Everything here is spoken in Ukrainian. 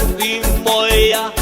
ти моя.